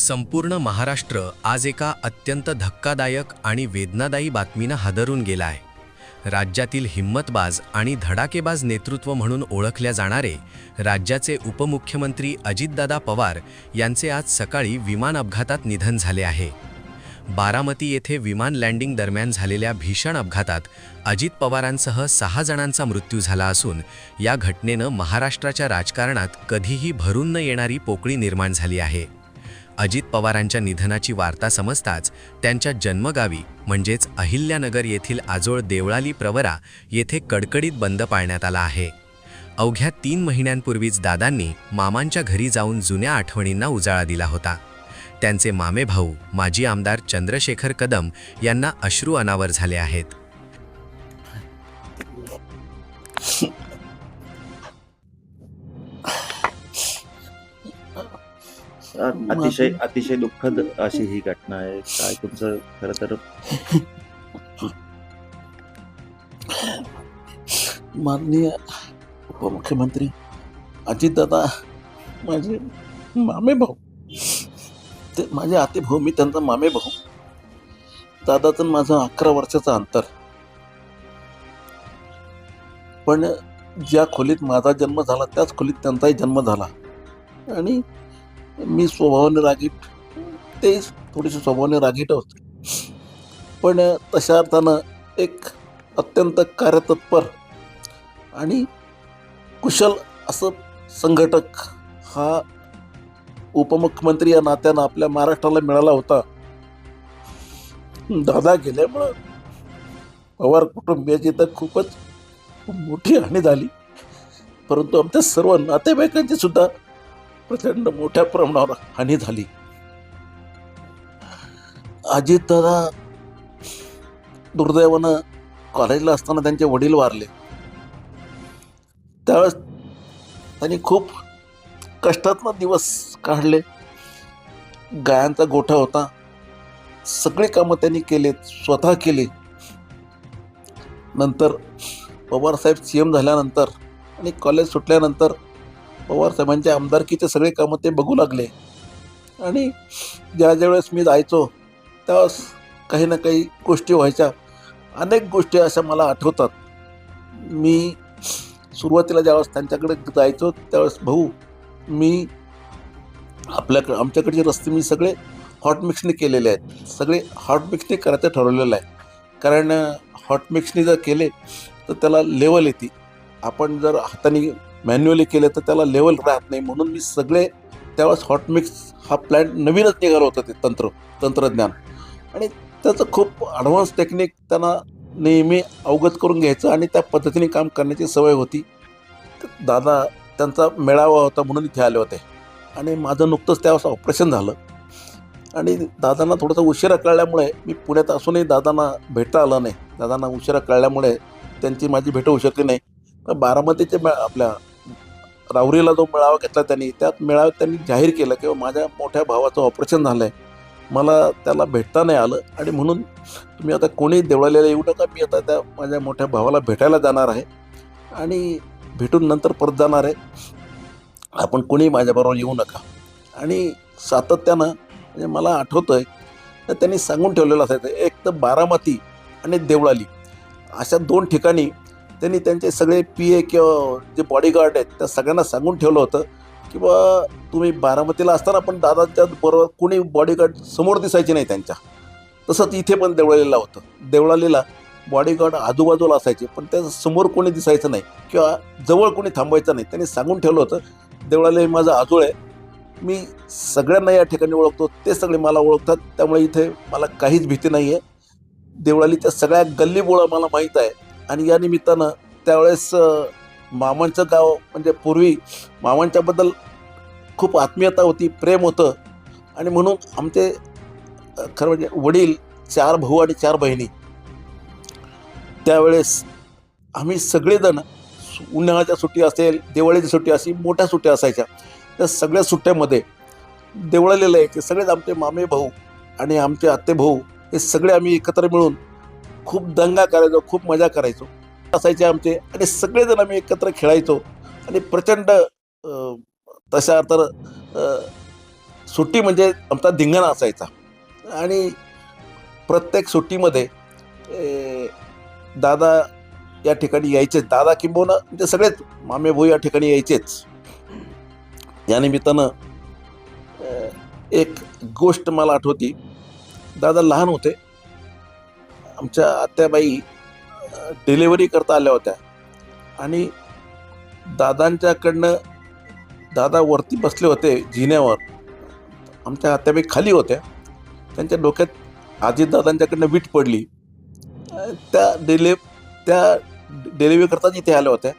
संपूर्ण महाराष्ट्र आज एका अत्यंत धक्कादायक आणि वेदनादायी बातमीनं हादरून गेला आहे राज्यातील हिम्मतबाज आणि धडाकेबाज नेतृत्व म्हणून ओळखल्या जाणारे राज्याचे उपमुख्यमंत्री अजितदादा पवार यांचे आज सकाळी विमान अपघातात निधन झाले आहे. बारामती येथे विमान लँडिंग दरम्यान झालेल्या भीषण अपघातात अजित पवारांसह सहा जणांचा मृत्यू झाला असून या घटनेनं महाराष्ट्राच्या राजकारणात कधीही भरून न येणारी पोकळी निर्माण झाली आहे. अजित पवारांच्या निधनाची वार्ता समजताच त्यांच्या जन्मगावी म्हणजेच अहिल्यानगर येथील आजोळ देवळाली प्रवरा येथे कडकडीत बंद पाळण्यात आला आहे. अवघ्या तीन महिन्यांपूर्वीच दादांनी मामांच्या घरी जाऊन जुन्या आठवणींना उजाळा दिला होता. त्यांचे मामे भाऊ माजी आमदार चंद्रशेखर कदम यांना अश्रू अनावर झाले आहेत. अतिशय अतिशय दुःखद अशी ही घटना आहे. काय तुमचं खरं तर? माननीय उपमुख्यमंत्री अजितदादा माझे मामे भाऊ. ते माझे आते भाऊ मी त्यांचा मामे भाऊ. दादाचं माझं अकरा वर्षाचं अंतर. पण ज्या खोलीत माझा जन्म झाला त्याच खोलीत त्यांचाही जन्म झाला. आणि मी स्वभावाने रागीट. ते थोडेसे स्वभावाने रागीट होते. पण तशा अर्थानं एक अत्यंत कार्यतत्पर आणि कुशल असं संघटक हा उपमुख्यमंत्री या नात्यानं आपल्या महाराष्ट्राला मिळाला होता. दादा गेल्यामुळं पवार कुटुंबियाची तर खूपच मोठी हानी झाली. परंतु आमच्या सर्व नातेवाईकांची सुद्धा प्रचंड मोठ्या प्रमाणावर हानी झाली. अजित दादा दुर्दैवानं कॉलेजला असताना त्यांचे वडील वारले. त्यावेळेस त्यांनी खूप कष्टातनं दिवस काढले. गायांचा गोठा होता. सगळी कामं त्यांनी केले स्वतः केली. नंतर पवारसाहेब सी एम झाल्यानंतर आणि कॉलेज सुटल्यानंतर पवार साहेबांच्या आमदारकीचे सगळे कामं ते बघू लागले. आणि ज्या ज्यावेळेस मी जायचो त्यावेळेस काही ना काही गोष्टी व्हायच्या. अनेक गोष्टी अशा मला आठवतात. मी सुरुवातीला ज्यावेळेस त्यांच्याकडे जायचो त्यावेळेस भाऊ मी आपल्याकडे आमच्याकडचे रस्ते मी सगळे हॉट मिक्सने केलेले आहेत. सगळे हॉट मिक्सने करायचं ठरवलेलं आहे. कारण हॉट मिक्सने जर केले तर त्याला लेवल येते. आपण जर हाताने मॅन्युअली केले तर त्याला लेवल राहत नाही. म्हणून मी सगळे त्यावेळेस हॉट मिक्स हा प्लॅन नवीनच निघालं होतं ते तंत्र तंत्रज्ञान. आणि त्याचं खूप ॲडव्हान्स टेक्निक त्यांना नेहमी अवगत करून घ्यायचं आणि त्या पद्धतीने काम करण्याची सवय होती. दादा त्यांचा मेळावा होता म्हणून इथे आले होते. आणि माझं नुकतंच त्यावेळेस ऑपरेशन झालं. आणि दादांना थोडंसं उशिरा कळल्यामुळे मी पुण्यात असूनही दादांना भेटता आलं नाही. दादांना उशिरा कळल्यामुळे त्यांची माझी भेट होऊ शकली नाही. तर बारामतीचे मे आपल्या राहुरीला जो मेळावा घेतला त्यांनी त्यात मेळाव्यात त्यांनी जाहीर केलं की माझ्या मोठ्या भावाचं ऑपरेशन झालं आहे मला त्याला भेटता नाही आलं आणि म्हणून तुम्ही आता कोणी देवळालेला येऊ नका मी आता त्या माझ्या मोठ्या भावाला भेटायला जाणार आहे आणि भेटून नंतर परत जाणार आहे. आपण कोणी माझ्याबरोबर येऊ नका. आणि सातत्यानं म्हणजे मला आठवतं आहे तर त्यांनी सांगून ठेवलेलं असायचं एक तर बारामती आणि देवळाली. अशा दोन ठिकाणी त्यांनी त्यांचे सगळे पी ए किंवा जे बॉडीगार्ड आहेत त्या सगळ्यांना सांगून ठेवलं होतं की बा तुम्ही बारामतीला असताना पण दादाच्या बरोबर कोणी बॉडीगार्ड समोर दिसायचे नाही त्यांच्या. तसंच इथे पण देवळालीला होतं. देवळालीला बॉडीगार्ड आजूबाजूला असायचे पण त्या समोर कोणी दिसायचं नाही किंवा जवळ कोणी थांबायचं नाही. त्यांनी सांगून ठेवलं होतं देवळाली माझं आजोळ आहे. मी सगळ्यांना या ठिकाणी ओळखतो. ते सगळे मला ओळखतात. त्यामुळे इथे मला काहीच भीती नाही आहे देवळालीच्या सगळ्या गल्लीबोळं मला माहीत आहे. आणि या निमित्तानं त्यावेळेस मामांचं गाव म्हणजे पूर्वी मामांच्याबद्दल खूप आत्मीयता होती प्रेम होतं. आणि म्हणून आमचे खरं म्हणजे वडील चार भाऊ आणि चार बहिणी. त्यावेळेस आम्ही सगळेजण उन्हाळ्याच्या सुट्टी असेल दिवाळीची सुट्टी अशी मोठ्या सुट्ट्या असायच्या. त्या सगळ्या सुट्ट्यामध्ये देवळालेलं की सगळेच आमचे मामे भाऊ आणि आमचे आत्ते भाऊ हे सगळे आम्ही एकत्र मिळून खूप दंगा करायचो खूप मजा करायचो. असायचे आमचे आणि सगळेजण आम्ही एकत्र खेळायचो आणि प्रचंड तशा तर सुट्टी म्हणजे आमचा धिंगाणा असायचा. आणि प्रत्येक सुट्टीमध्ये दादा या ठिकाणी यायचेच दादा किंबहुना म्हणजे सगळेच मामे भाऊ या ठिकाणी यायचेच. या निमित्तानं एक गोष्ट मला आठवती. दादा लहान होते. आमच्या आत्याबाई डिलिव्हरी करता आल्या होत्या. आणि दादांच्याकडनं दादा वरती बसले होते जिन्यावर. आमच्या आत्याबाई खाली होत्या. त्यांच्या डोक्यात आजी दादांच्याकडनं वीट पडली. त्या डिले त्या डिलेवरी करता इथे आल्या होत्या.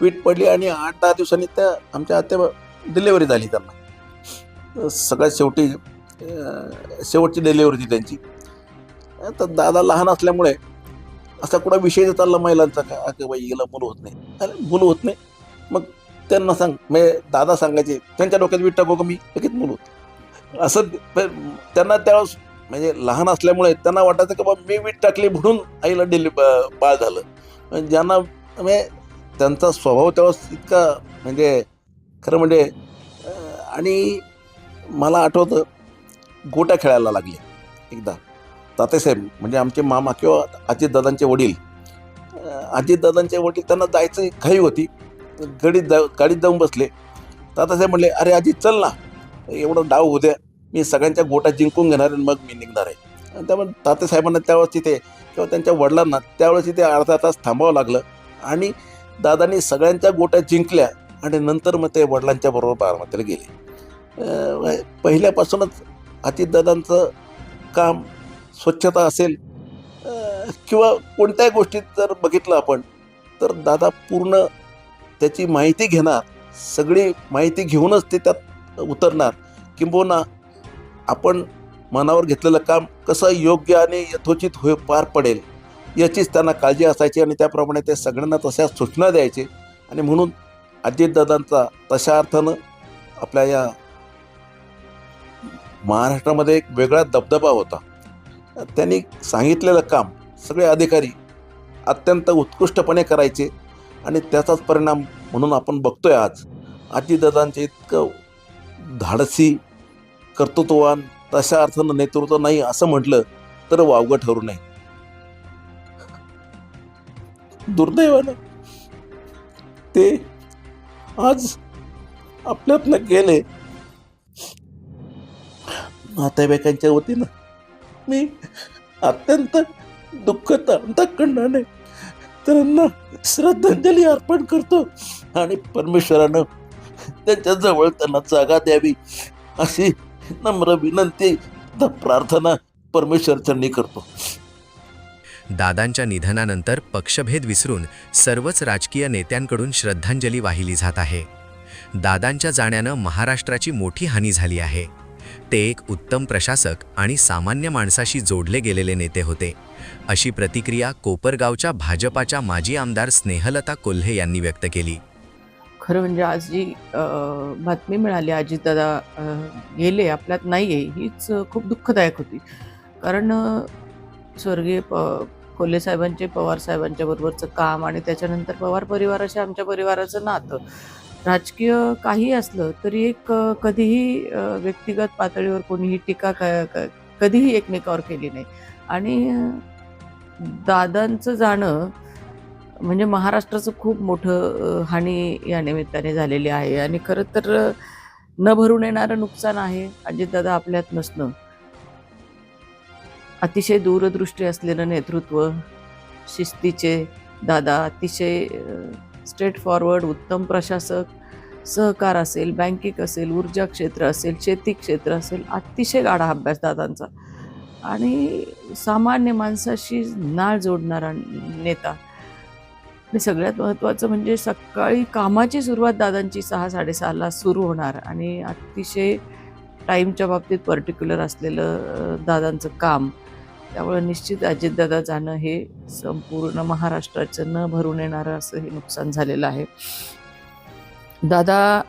वीट पडली आणि आठ दहा दिवसांनी त्या आमच्या आत्या डिलिव्हरी झाली त्यांना. सगळ्यात शेवटी शेवटची डिलिव्हरी होती त्यांची. तर दादा लहान असल्यामुळे असा कुठं विषय चालला महिलांचा का? अगं बाई हिला मुलं होत नाही. अरे मुलं होत नाही. मग त्यांना सांग. म्हणजे दादा सांगायचे त्यांच्या डोक्यात वीट टाकू का मी लगेच मुलं होत असं त्यांना त्यावेळेस म्हणजे लहान असल्यामुळे त्यांना वाटायचं की बाबा मी वीट टाकली म्हणून आईला डेली बाळ झालं. ज्यांना म्हणजे त्यांचा स्वभाव त्यावेळेस इतका म्हणजे खरं म्हणजे आणि मला आठवतं गोट्या खेळायला लागले एकदा. तातेसाहेब म्हणजे आमचे मामा किंवा अजितदादांचे वडील अं, अजितदादांचे वडील त्यांना जायचं घाई होती. गडीत जा गाडीत जाऊन बसले. तातासाहेब म्हणले अरे अजित चल ना. एवढं डाव होऊ द्या. मी सगळ्यांच्या गोट्या जिंकून घेणार आणि मग मी निघणार आहे. आणि त्यामुळे तातेसाहेबांना त्यावेळेस तिथे किंवा त्यांच्या वडिलांना त्यावेळेस तिथे अर्धा तास थांबावं लागलं. आणि दादांनी सगळ्यांच्या गोट्या जिंकल्या आणि नंतर मग ते वडिलांच्या बरोबर बारामतीला गेले. पहिल्यापासूनच अजितदादांचं काम स्वच्छता असेल किंवा कोणत्याही गोष्टीत जर बघितलं आपण तर दादा पूर्ण त्याची माहिती घेणार सगळी माहिती घेऊनच ते त्यात उतरणार. किंबहुना आपण मनावर घेतलेलं काम कसं योग्य आणि यथोचित होय पार पडेल याचीच त्यांना काळजी असायची आणि त्याप्रमाणे ते सगळ्यांना तशा सूचना द्यायचे. आणि म्हणून अजितदादांचा तशा अर्थानं आपल्या या महाराष्ट्रामध्ये एक वेगळा दबदबा होता. त्यांनी सांगितलेलं काम सगळे अधिकारी अत्यंत उत्कृष्टपणे करायचे आणि त्याचाच परिणाम म्हणून आपण बघतोय आज. आजीदादांचे इतकं धाडसी कर्तृत्ववान तशा अर्थानं नेतृत्व नाही असं म्हटलं तर वावगं ठरू नये. दुर्दैवानं ते आज आपल्यातनं गेले. नातेवाईकांच्या वतीनं मी अत्यंत दुःखद अंतकरणाने त्यांना श्रद्धांजली अर्पण करतो आणि परमेश्वरानं त्यांच्या जवळ त्यांना जागा द्यावी अशी नम्र विनंती प्रार्थना प्रार्थना परमेश्वरचरणी करतो. दादांच्या निधनानंतर पक्षभेद विसरून सर्वच राजकीय नेत्यांकडून श्रद्धांजली वाहिली जात आहे. दादांच्या जाण्यानं महाराष्ट्राची मोठी हानी झाली आहे. ते एक उत्तम प्रशासक आणि सामान्य माणसाशी जोडले गेलेले नेते होते. अशी प्रतिक्रिया कोपरगावच्या भाजपाच्या माजी आमदार स्नेहलता कोल्हे यांनी व्यक्त केली. खरं म्हणजे आज जी बातमी मिळाली अजितदादा अ, गेले आपल्यात नाही आहे हीच खूप दुःखदायक होती. कारण स्वर्गीय प कोल्हे साहेबांचे पवार साहेबांच्या बरोबरचं काम आणि त्याच्यानंतर पवार परिवाराशी आमच्या परिवाराचं नातं. राजकीय काही असलं तरी एक कधीही व्यक्तिगत पातळीवर कोणीही टीका क- कधीही एकमेकावर केली नाही. आणि दादांचं जाणं म्हणजे महाराष्ट्राचं खूप मोठं हानी या निमित्ताने झालेली आहे. आणि खरं तर न भरून येणारं नुकसान आहे अजितदादा आपल्यात नसणं. अतिशय दूरदृष्टी असलेलं नेतृत्व शिस्तीचे दादा अतिशय स्ट्रेट फॉरवर्ड उत्तम प्रशासक सहकार असेल बँकिंग असेल ऊर्जा क्षेत्र असेल शेती क्षेत्र असेल अतिशय गाढा अभ्यास दादांचा. आणि सामान्य माणसाशी नाळ जोडणारा नेता. आणि सगळ्यात महत्त्वाचं म्हणजे सकाळी कामाची सुरुवात दादांची सहा साडेसहाला सुरू होणार. आणि अतिशय टाईमच्या बाबतीत पर्टिक्युलर असलेलं दादांचं काम. त्यामुळे निश्चित अजितदादा जाणं हे संपूर्ण महाराष्ट्राचं न भरून येणारं असं हे नुकसान झालेलं आहे. दादा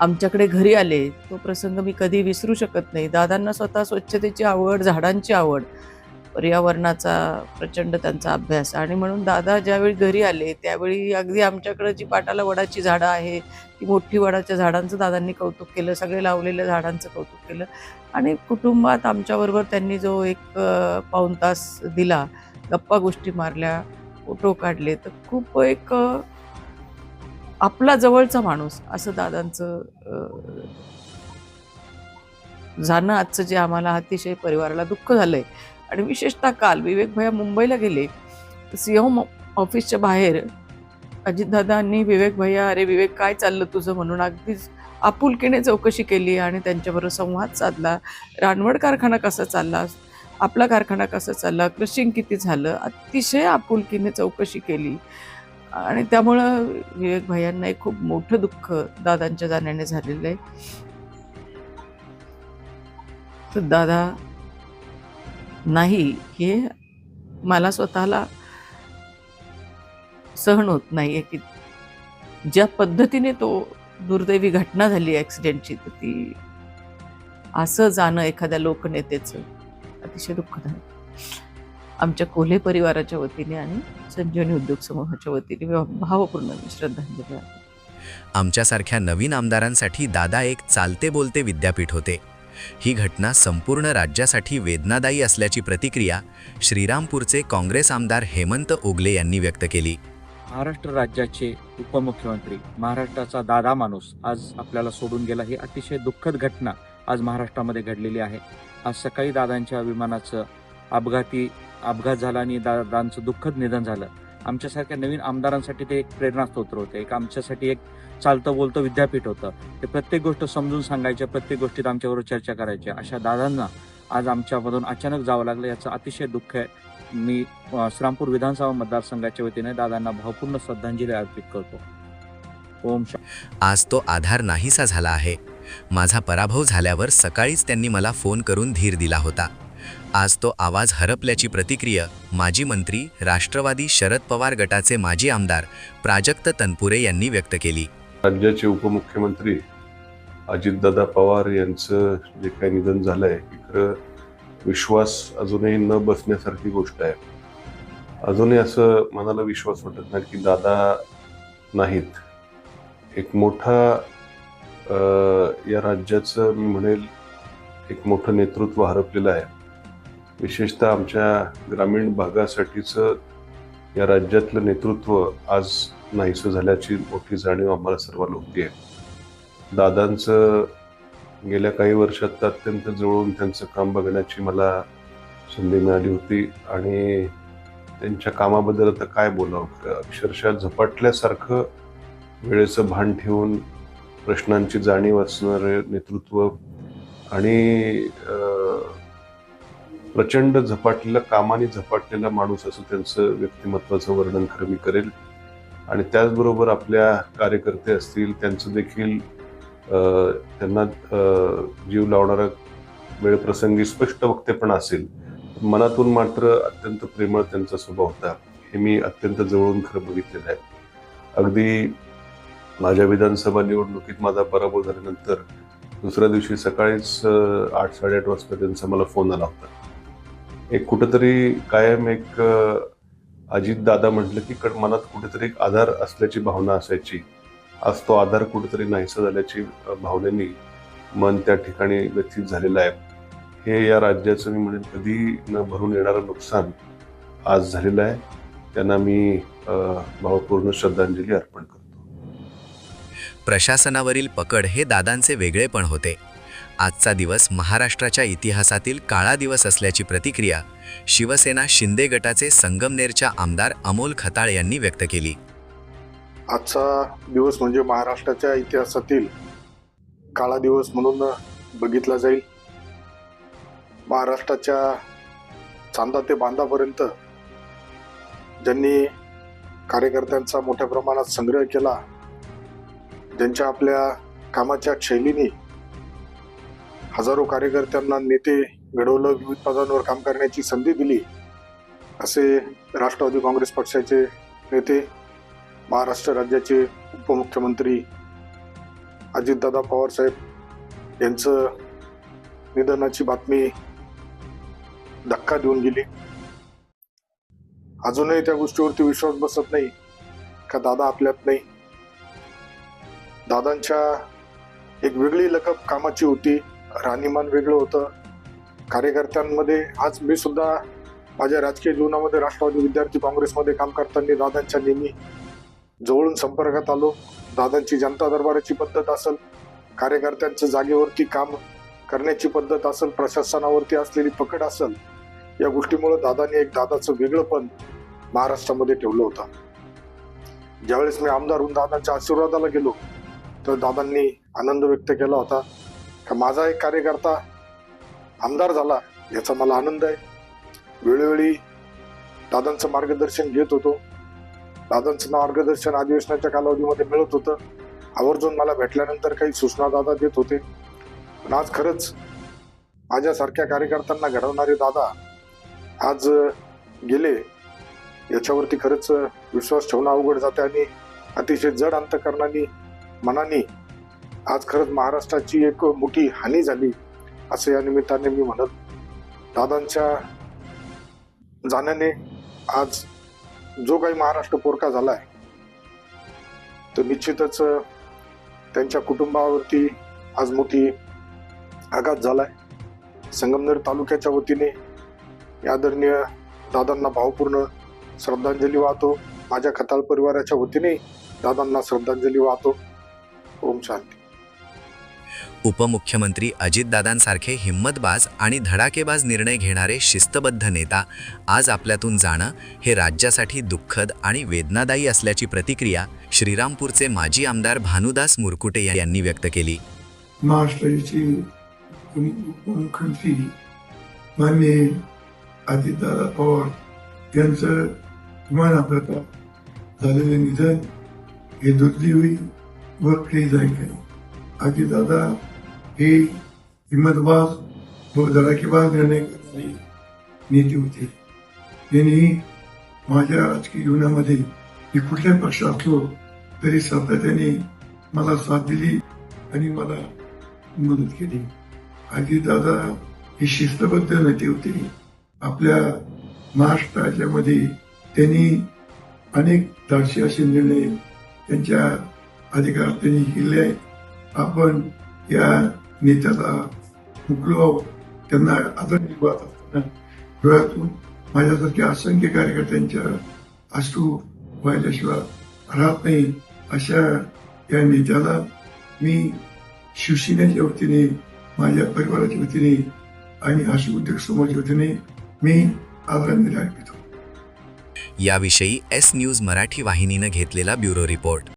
आमच्याकडे घरी आले. तो प्रसंग मी कधी विसरू शकत नाही. दादांना स्वतः स्वच्छतेची आवड झाडांची आवड पर्यावरणाचा प्रचंड त्यांचा अभ्यास. आणि म्हणून दादा ज्यावेळी घरी आले त्यावेळी अगदी आमच्याकडं जी पाटाला वडाची झाडं आहे ती मोठी वडाच्या झाडांचं दादांनी कौतुक केलं. सगळे लावलेल्या झाडांचं कौतुक केलं. आणि कुटुंबात आमच्याबरोबर त्यांनी जो एक पाऊण तास दिला गप्पा गोष्टी मारल्या फोटो काढले तर खूप एक आपला जवळचा माणूस असं दादांचं अ, जाणं आजचं जे आम्हाला अतिशय परिवाराला दुःख झालं आहे आणि विशेषतः काल विवेक भैया मुंबईला गेले सिंह ऑफिसच्या बाहेर अजितदादांनी विवेक भैया अरे विवेक काय चाललं तुझं? म्हणून अगदीच आपुलकीने चौकशी केली आणि त्यांच्याबरोबर संवाद साधला. रानवड कारखाना कसा चालला? आपला कारखाना कसा चालला? क्रशिंग किती झालं? अतिशय आपुलकीने चौकशी केली. आणि त्यामुळं विवेक भायांना एक खूप मोठं दुःख दादांच्या जाण्याने झालेलं आहे. तर दादा नाही हे मला स्वतःला सहन होत नाही आहे की ज्या पद्धतीने तो दुर्दैवी घटना झाली ॲक्सिडेंटची तर ती असं जाणं एखाद्या लोकनेतेचं अतिशय दुःखदायक. आमच्या कोल्हे परिवाराच्या वतीने आणि संजीवनी उद्योग समूहाच्या वतीने मी भावपूर्ण श्रद्धांजली वाहते. आमच्यासारख्या नवीन आमदारांसाठी दादा एक चालते बोलते विद्यापीठ होते. ही घटना संपूर्ण राज्यासाठी वेदनादायी असल्याची प्रतिक्रिया श्रीरामपूरचे काँग्रेस आमदार हेमंत ओगले यांनी व्यक्त केली. महाराष्ट्र राज्याचे उपमुख्यमंत्री महाराष्ट्राचा दादा माणूस आज आपल्याला सोडून गेला. ही अतिशय दुःखद घटना आज महाराष्ट्रामध्ये घडलेली आहे. आज सकाळी दादांच्या विमानाचं अपघाती अपघात झाला आणि दादांचं दुःखद निधन झालं. आमच्यासारख्या नवीन आमदारांसाठी ते एक प्रेरणास्त्रोत्र होतं. एक आमच्यासाठी एक चालतं बोलतं विद्यापीठ होतं. ते प्रत्येक गोष्ट समजून सांगायच्या प्रत्येक गोष्टीत आमच्याबरोबर चर्चा करायच्या. अशा दादांना आज आमच्यामधून अचानक जावं लागलं. याचं अतिशय दुःख आहे. मी श्रामपूर विधानसभा मतदारसंघाच्या वतीने दादांना भावपूर्ण श्रद्धांजली अर्पित करतो. ओम आज तो आधार नाहीसा झाला आहे. माझा पराभव झाल्यावर सकाळीच त्यांनी मला फोन करून धीर दिला होता. आज तो आवाज हरपल्याची प्रतिक्रिया माजी मंत्री राष्ट्रवादी शरद पवार गटाचे माजी आमदार प्राजक्त तनपुरे यांनी व्यक्त केली. राज्याचे उपमुख्यमंत्री अजितदादा पवार यांचं जे काही निधन झालंय आहे खरं विश्वास अजूनही न बसण्यासारखी गोष्ट आहे. अजूनही असं मनाला विश्वास वाटत नाही की दादा नाहीत. एक मोठा या राज्याचं मी म्हणेल एक मोठं नेतृत्व हरपलेलं आहे. विशेषतः आमच्या ग्रामीण भागासाठीचं या राज्यातलं नेतृत्व आज नाहीसं झाल्याची मोठी जाणीव आम्हाला सर्वांना होती. आहे दादांचं गेल्या काही वर्षात अत्यंत जवळून त्यांचं काम बघण्याची मला संधी मिळाली होती आणि त्यांच्या कामाबद्दल आता काय बोलावं अक्षरशः झपाटल्यासारखं वेळेचं भान ठेवून प्रश्नांची जाणीव असणारे नेतृत्व आणि प्रचंड झपाटलेला कामाने झपाटलेला माणूस असं त्यांचं व्यक्तिमत्वाचं वर्णन खरं मी करेल. आणि त्याचबरोबर आपल्या कार्यकर्ते असतील त्यांचं देखील त्यांना जीव लावणारा वेळप्रसंगी स्पष्ट वक्तेपणा असेल मनातून मात्र अत्यंत प्रेमळ त्यांचा स्वभाव होता. हे मी अत्यंत जवळून खरं बघितलेलं आहे. अगदी माझ्या विधानसभा निवडणुकीत माझा पराभव झाल्यानंतर दुसऱ्या दिवशी सकाळीच आठ साडेआठ वाजता त्यांचा मला फोन आला होता. एक कुठंतरी कायम एक अजितदादा अजित दादा म्हटलं की कड- मनात कुठेतरी एक आधार असल्याची भावना असायची. आज तो आधार कुठेतरी नाहीसा झाल्याची भावनेने मन त्या ठिकाणी व्यथित झालेलं आहे. हे या राज्याचं मी म्हणेन कधी न भरून येणारं नुकसान आज झालेलं आहे. त्यांना मी भावपूर्ण श्रद्धांजली अर्पण करतो. प्रशासनावरील पकड हे दादांचे वेगळेपण होते. आजचा दिवस महाराष्ट्राच्या इतिहासातील काळा दिवस असल्याची प्रतिक्रिया शिवसेना शिंदे गटाचे संगमनेरच्या आमदार अमोल खताळ यांनी व्यक्त केली. आजचा दिवस म्हणजे महाराष्ट्राच्या इतिहासातील काळा दिवस म्हणून बघितला जाईल. महाराष्ट्राच्या चांदा ते बांधापर्यंत ज्यांनी कार्यकर्त्यांचा मोठ्या प्रमाणात संग्रह केला ज्यांच्या आपल्या कामाच्या शैलीने हजारो कार्यकर्त्यांना नेते घडवलं विविध पदांवर काम करण्याची संधी दिली असे राष्ट्रवादी काँग्रेस पक्षाचे नेते महाराष्ट्र राज्याचे उपमुख्यमंत्री अजितदादा पवार साहेब यांचं निधनाची बातमी धक्का देऊन गेली. अजूनही त्या गोष्टीवरती विश्वास बसत नाही का दादा आपल्यात नाही? दादांच्या एक वेगळी लकब कामाची होती. राहणीमान वेगळं होतं. कार्यकर्त्यांमध्ये आज मी सुद्धा माझ्या राजकीय जीवनामध्ये राष्ट्रवादी विद्यार्थी काँग्रेसमध्ये काम करताना दादांच्या नेहमी जवळून संपर्कात आलो. दादांची जनता दरबाराची पद्धत असेल कार्यकर्त्यांचं जागेवरती काम करण्याची पद्धत असेल प्रशासनावरती असलेली पकड असेल या गोष्टीमुळे दादांनी एक दादाचं वेगळंपण महाराष्ट्रामध्ये ठेवलं होतं. ज्यावेळेस मी आमदार होऊन दादांच्या आशीर्वादाला गेलो तर दादांनी आनंद व्यक्त केला होता. का माझा एक कार्यकर्ता आमदार झाला याचा मला आनंद आहे. वेळोवेळी दादांचं मार्गदर्शन घेत होतो. दादांचं मार्गदर्शन अधिवेशनाच्या कालावधीमध्ये मिळत होतं. आवर्जून मला भेटल्यानंतर काही सूचना दादा देत होते. पण आज खरंच माझ्यासारख्या कार्यकर्त्यांना घडवणारे दादा आज गेले. याच्यावरती खरंच विश्वास ठेवणं अवघड जाते आणि अतिशय जड अंतकरणाने मनाने आज खरंच महाराष्ट्राची एक मोठी हानी झाली असं या निमित्ताने मी म्हणत दादांच्या जाण्याने आज जो काही महाराष्ट्र पोरका झालाय तो निश्चितच त्यांच्या कुटुंबावरती आज मोठी आघात झालाय. संगमनेर तालुक्याच्या वतीने आदरणीय दादांना भावपूर्ण श्रद्धांजली वाहतो. माझ्या खताल परिवाराच्या वतीने दादांना श्रद्धांजली वाहतो. ओम शांती. उपमुख्यमंत्री अजितदादांसारखे हिम्मतबाज आणि धडाकेबाज निर्णय घेणारे शिस्तबद्ध नेता आज आपल्यातून जाणं हे राज्यासाठी दुःखद आणि वेदनादायी असल्याची प्रतिक्रिया श्रीरामपूरचे माजी आमदार भानुदास मुरकुटे यांनी व्यक्त केली. महाराष्ट्राचे उपमुख्यमंत्री मान्य अजितदादा पवार यांचं विमान अपघातात झालेलं निधन हे दुर्दैवी व खेळदायक अजितदादा हे हिंमतबाज व धडाकेबाज निर्णय करणारे नेते होते. त्यांनी माझ्या राजकीय जीवनामध्ये मी कुठल्या पक्ष असलो तरी सातत्याने मला साथ दिली आणि मला मदत केली. अजितदादा हे शिस्तबद्ध नेते होते. आपल्या महाराष्ट्र राज्यामध्ये त्यांनी अनेक धाडशी असे निर्णय त्यांच्या अधिकारात त्यांनी केले आपण या नेत्याला मुकलो हो. आहोत त्यांना आदर निर्वाह असताना डोळ्यातून माझ्यासारख्या असंख्य कार्यकर्त्यांच्या अश्रू व्हायल्याशिवाय राहत नाही. अशा या नेत्याला मी शिवसेनेच्या वतीने माझ्या परिवाराच्या वतीने आणि आशु उद्योग समाजाच्या वतीने मी आदरांजली अर्पितो. याविषयी एस न्यूज मराठी वाहिनीनं घेतलेला ब्युरो रिपोर्ट.